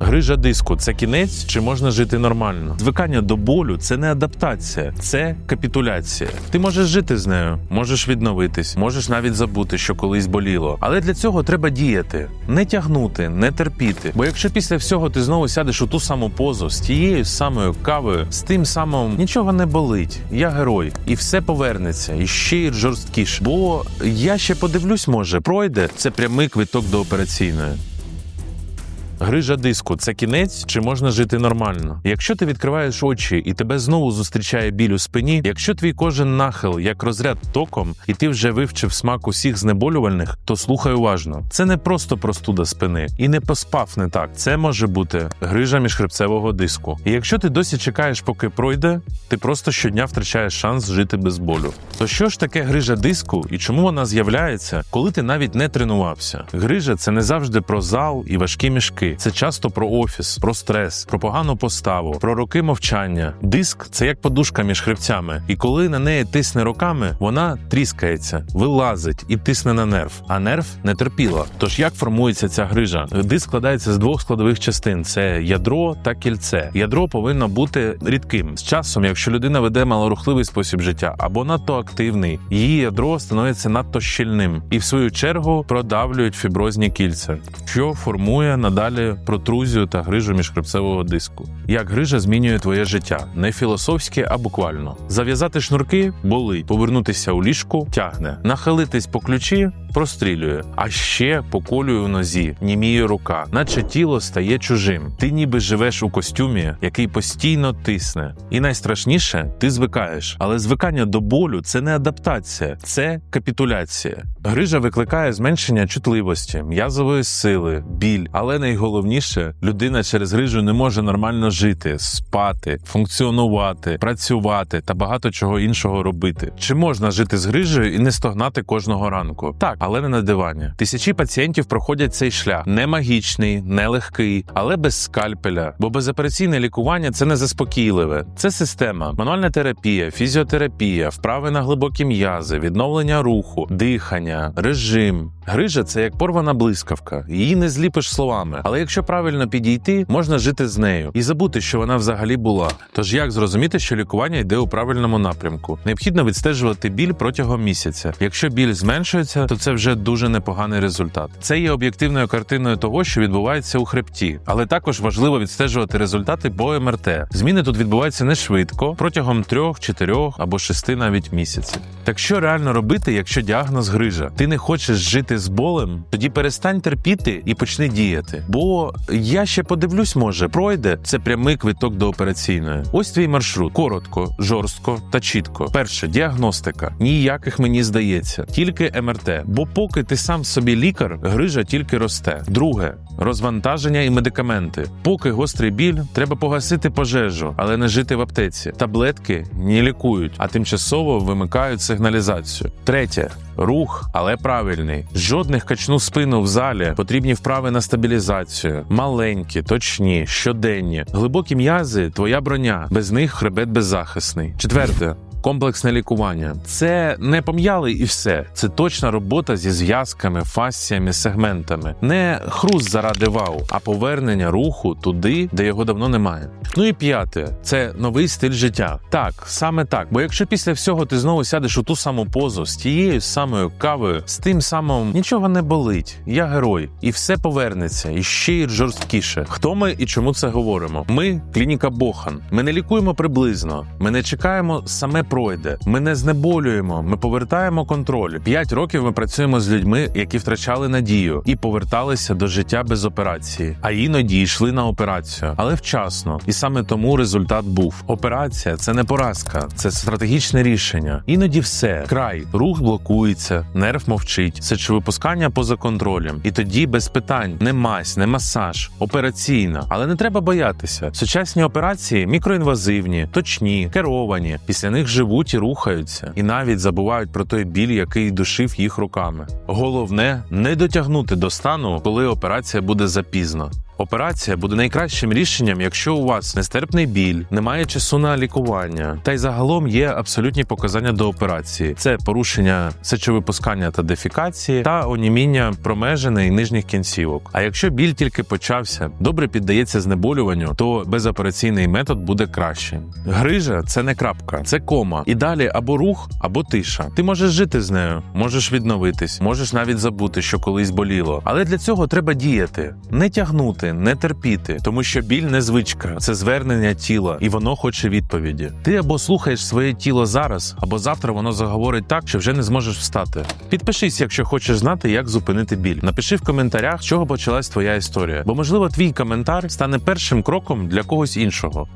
Грижа диску це кінець чи можна жити нормально? Звикання до болю це не адаптація, це капітуляція. Ти можеш жити з нею, можеш відновитись, можеш навіть забути, що колись боліло. Але для цього треба діяти, не тягнути, не терпіти. Бо якщо після всього ти знову сядеш у ту саму позу з тією самою кавою, з тим самим нічого не болить. Я герой, і все повернеться і ще й жорсткіше. Бо я ще подивлюсь, може, пройде це прямий квиток до операційної. Грижа диску це кінець чи можна жити нормально? Якщо ти відкриваєш очі і тебе знову зустрічає біль у спині, якщо твій кожен нахил як розряд током, і ти вже вивчив смак усіх знеболювальних, то слухай уважно. Це не просто простуда спини і не поспав не так. Це може бути грижа міжхребцевого диску. І якщо ти досі чекаєш, поки пройде, ти просто щодня втрачаєш шанс жити без болю. То що ж таке грижа диску і чому вона з'являється, коли ти навіть не тренувався? Грижа це не завжди про зал і важкі мішки. Це часто про офіс, про стрес, про погану поставу, про роки мовчання. Диск це як подушка між хребцями, і коли на неї тисне роками, вона тріскається, вилазить і тисне на нерв. А нерв не терпіла. Тож як формується ця грижа? Диск складається з двох складових частин: це ядро та кільце. Ядро повинно бути рідким. З часом, якщо людина веде малорухливий спосіб життя або надто активний, її ядро становиться надто щільним і в свою чергу продавлюють фіброзні кільця, що формує надалі протрузію та грижу міжхребцевого диску. Як грижа змінює твоє життя, не філософське, а буквально. Зав'язати шнурки болить, повернутися у ліжку тягне, нахилитись по ключі прострілює, а ще поколює у нозі, німіє рука, наче тіло стає чужим. Ти ніби живеш у костюмі, який постійно тисне. І найстрашніше, ти звикаєш. Але звикання до болю це не адаптація, це капітуляція. Грижа викликає зменшення чутливості, м'язової сили, біль. Але найголовніше, людина через грижу не може нормально жити, спати, функціонувати, працювати та багато чого іншого робити. Чи можна жити з грижею і не стогнати кожного ранку? Так, але не на дивані. Тисячі пацієнтів проходять цей шлях не магічний, не легкий, але без скальпеля. Бо безопераційне лікування це не заспокійливе, це система, мануальна терапія, фізіотерапія, вправи на глибокі м'язи, відновлення руху, дихання, режим. Грижа це як порвана блискавка. Її не зліпиш словами. Але якщо правильно підійти, можна жити з нею і забути, що вона взагалі була. Тож як зрозуміти, що лікування йде у правильному напрямку? Необхідно відстежувати біль протягом місяця. Якщо біль зменшується, то це вже дуже непоганий результат. Це є об'єктивною картиною того, що відбувається у хребті, але також важливо відстежувати результати по МРТ. Зміни тут відбуваються не швидко, протягом трьох, чотирьох або шести навіть місяців. Так що реально робити, якщо діагноз грижа? Ти не хочеш жити з болем? Тоді перестань терпіти і почни діяти. Бо я ще подивлюсь, може пройде це прямий квиток до операційної. Ось твій маршрут: коротко, жорстко та чітко. Перше діагностика. Ніяких мені здається, тільки МРТ. Бо поки ти сам собі лікар, грижа тільки росте. Друге розвантаження і медикаменти. Поки гострий біль, треба погасити пожежу, але не жити в аптеці. Таблетки не лікують, а тимчасово вимикають сигналізацію. Третє. Рух, але правильний. Жодних качну спину в залі. Потрібні вправи на стабілізацію. Маленькі, точні, щоденні. Глибокі м'язи твоя броня. Без них хребет беззахисний. Четверте. Комплексне лікування це не пом'яли і все. Це точна робота зі зв'язками, фасціями, сегментами. Не хруст заради вау, а повернення руху туди, де його давно немає. Ну і п'яте це новий стиль життя. Так, саме так. Бо якщо після всього ти знову сядеш у ту саму позу з тією самою кавою, з тим самим нічого не болить. Я герой, і все повернеться і ще й жорсткіше. Хто ми і чому це говоримо? Ми клініка Бохан. Ми не лікуємо приблизно. Ми не чекаємо саме пройде. Ми не знеболюємо, ми повертаємо контроль. П'ять років ми працюємо з людьми, які втрачали надію і поверталися до життя без операції, а іноді йшли на операцію, але вчасно. І саме тому результат був: операція це не поразка, це стратегічне рішення. Іноді все край, рух блокується, нерв мовчить, сечовипускання поза контролем. І тоді без питань не мазь, не масаж, операційна. Але не треба боятися. Сучасні операції мікроінвазивні, точні, керовані. Після них живуть і рухаються, і навіть забувають про той біль, який душив їх руками. Головне не дотягнути до стану, коли операція буде запізно. Операція буде найкращим рішенням, якщо у вас нестерпний біль, немає часу на лікування, та й загалом є абсолютні показання до операції: це порушення сечовипускання та дефікації та оніміння промежини і нижніх кінцівок. А якщо біль тільки почався, добре піддається знеболюванню, то безопераційний метод буде кращим. Грижа це не крапка, це кома. І далі або рух, або тиша. Ти можеш жити з нею, можеш відновитись, можеш навіть забути, що колись боліло. Але для цього треба діяти, не тягнути, не терпіти, тому що біль не звичка, це звернення тіла, і воно хоче відповіді. Ти або слухаєш своє тіло зараз, або завтра воно заговорить так, що вже не зможеш встати. Підпишись, якщо хочеш знати, як зупинити біль. Напиши в коментарях, з чого почалась твоя історія, бо можливо твій коментар стане першим кроком для когось іншого.